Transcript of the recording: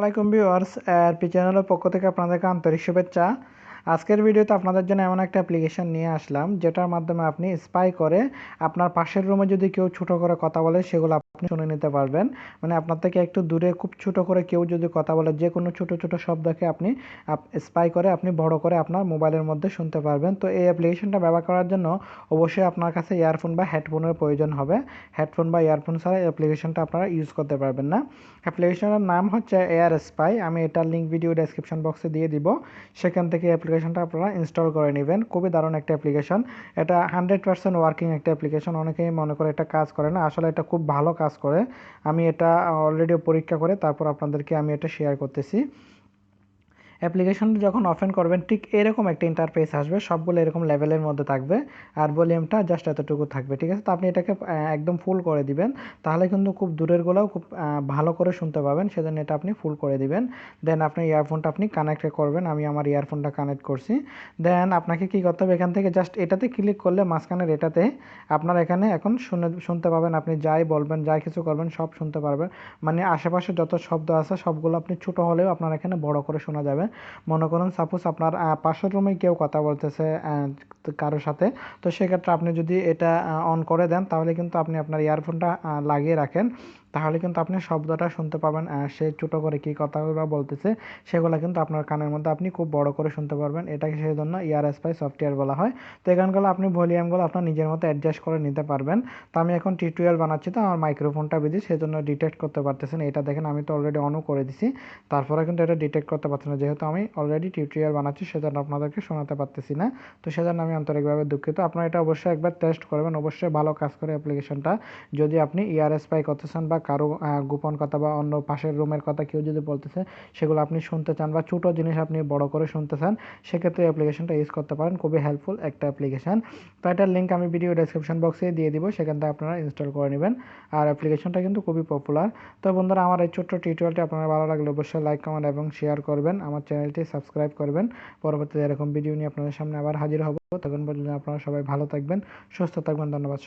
আসসালামাইকুম viewers RP চ্যানেলের পক্ষ থেকে আপনাদেরকে আন্তরিক শুভেচ্ছা। আজকের ভিডিওতে আপনাদের জন্য এমন একটা অ্যাপ্লিকেশন নিয়ে আসলাম, যেটার মাধ্যমে আপনি স্পাই করে আপনার পাশের রুমে যদি কেউ ছোটো করে কথা বলে, সেগুলো শুনে নিতে পারবেন। মানে আপনার থেকে একটু দূরে, খুব ছোট করে কেউ যদি কথা বলে যে কোনো ছোট ছোট শব্দকে আপনি স্পাই করে, আপনি বড় করে আপনার মোবাইলের মধ্যে শুনতে পারবেন। তো এই অ্যাপ্লিকেশনটা ব্যবহার করার জন্য অবশ্যই আপনার কাছে ইয়ারফোন বা হেডফোনের প্রয়োজন হবে। হেডফোন বা ইয়ারফোন ছাড়া অ্যাপ্লিকেশনটা আপনারা ইউজ করতে পারবেন না। অ্যাপ্লিকেশনের নাম হচ্ছে এয়ার স্পাই আমি এটার লিঙ্ক ভিডিও ডেসক্রিপশন বক্সে দিয়ে দিব। সেখান থেকে অ্যাপ্লিকেশনটা আপনারা ইনস্টল করে নেবেন। খুবই দারুণ একটা অ্যাপ্লিকেশন এটা হান্ড্রেড পার্সেন্ট ওয়ার্কিং একটা অ্যাপ্লিকেশন অনেকেই মনে করে এটা কাজ করে না। আসলে এটা খুব ভালো কাজ করে। আমি এটা অলরেডি পরীক্ষা করে তারপর আপনাদেরকে আমি এটা শেয়ার করতেছি। অ্যাপ্লিকেশনটা যখন ওপেন করবেন, ঠিক এরকম একটা ইন্টারফেস আসবে, সবগুলো এরকম লেভেলের মধ্যে থাকবে আর ভলিউমটা জাস্ট এতটুকু থাকবে, ঠিক আছে? তো আপনি এটাকে একদম ফুল করে দিবেন, তাহলে কিন্তু খুব দূরেরগুলোও খুব ভালো করে শুনতে পাবেন, সেজন্য এটা আপনি ফুল করে দিবেন। দেন আপনি ইয়ারফোনটা আপনি কানেক্ট করবেন, আমি আমার ইয়ারফোনটা কানেক্ট করছি। দেন আপনাকে কি করতে হবে, এখান থেকে জাস্ট এটাতে ক্লিক করলে মাঝখানের এটাতে আপনার এখানে এখন শুনে, শুনতে পাবেন, আপনি যাই বলবেন, যাই কিছু করবেন, সব শুনতে পারবেন। মানে আশেপাশে যত শব্দ আছে, সবগুলো আপনি ছোটো হলেও আপনার এখানে বড় করে শোনা যাবে। মনে করুন সাপোজ আপনার পাশের রুমে কেউ কথা বলতেছে কারোর সাথে, তো সেক্ষেত্রে আপনি যদি এটা অন করে দেন, তাহলে কিন্তু আপনি আপনার ইয়ারফোনটা লাগিয়ে রাখেন। তাহলে কিন্তু আপনি শব্দটা শুনতে পাবেন সে ছোটো করে কী কথাগুলো বলতেছে, সেগুলো কিন্তু আপনার কানের মধ্যে আপনি খুব বড় করে শুনতে পারবেন। এটাকে সেই জন্য ইয়ার স্পাই সফটওয়্যার বলা হয়। তো এখানগুলো আপনি ভলিউমগুলো আপনার নিজের মতো অ্যাডজাস্ট করে নিতে পারবেন। তো আমি এখন টিউটোরিয়াল বানাচ্ছি, তো আমার মাইক্রোফোনটা বেঁধে সেই জন্য ডিটেক্ট করতে পারতেছেন। এটা দেখেন আমি তো অলরেডি অনও করে দিছি। তারপরে কিন্তু এটা ডিটেক্ট করতে পারছি না। যেহেতু আমি অলরেডি টিউটোরিয়াল বানাচ্ছি, সেজন্য আপনাদেরকে শোনাতে পারতেছি না। তো সেজন্য আমি আন্তরিকভাবে দুঃখিত। আপনারা এটা অবশ্যই একবার টেস্ট করবেন। অবশ্যই ভালো কাজ করে অ্যাপ্লিকেশনটা যদি আপনি ইয়ার স্পাই করতেছেন বা কারও গোপন কথা বা অন্য পাশের রুমের কথা কেউ যদি বলতেছে, সেগুলো আপনি শুনতে চান বা ছোটো জিনিস আপনি বড় করে শুনতে চান, সেক্ষেত্রে অ্যাপ্লিকেশনটা ইউজ করতে পারেন। খুবই হেল্পফুল একটা অ্যাপ্লিকেশন তো এটার লিঙ্ক আমি ভিডিও ডেসক্রিপশন বক্সে দিয়ে দিব, সেখান থেকে আপনারা ইনস্টল করে নেবেন। আর অ্যাপ্লিকেশনটা কিন্তু খুবই পপুলার তো বন্ধুরা, আমার এই ছোট্ট টিউটোরিয়ালটি আপনার ভালো লাগলে অবশ্যই লাইক কমেন্ট এবং শেয়ার করবেন। আমার চ্যানেলটি সাবস্ক্রাইব করবেন। পরবর্তীতে এরকম ভিডিও নিয়ে আপনাদের সামনে আবার হাজির হব। তখন পর্যন্ত আপনারা সবাই ভালো থাকবেন, সুস্থ থাকবেন। ধন্যবাদ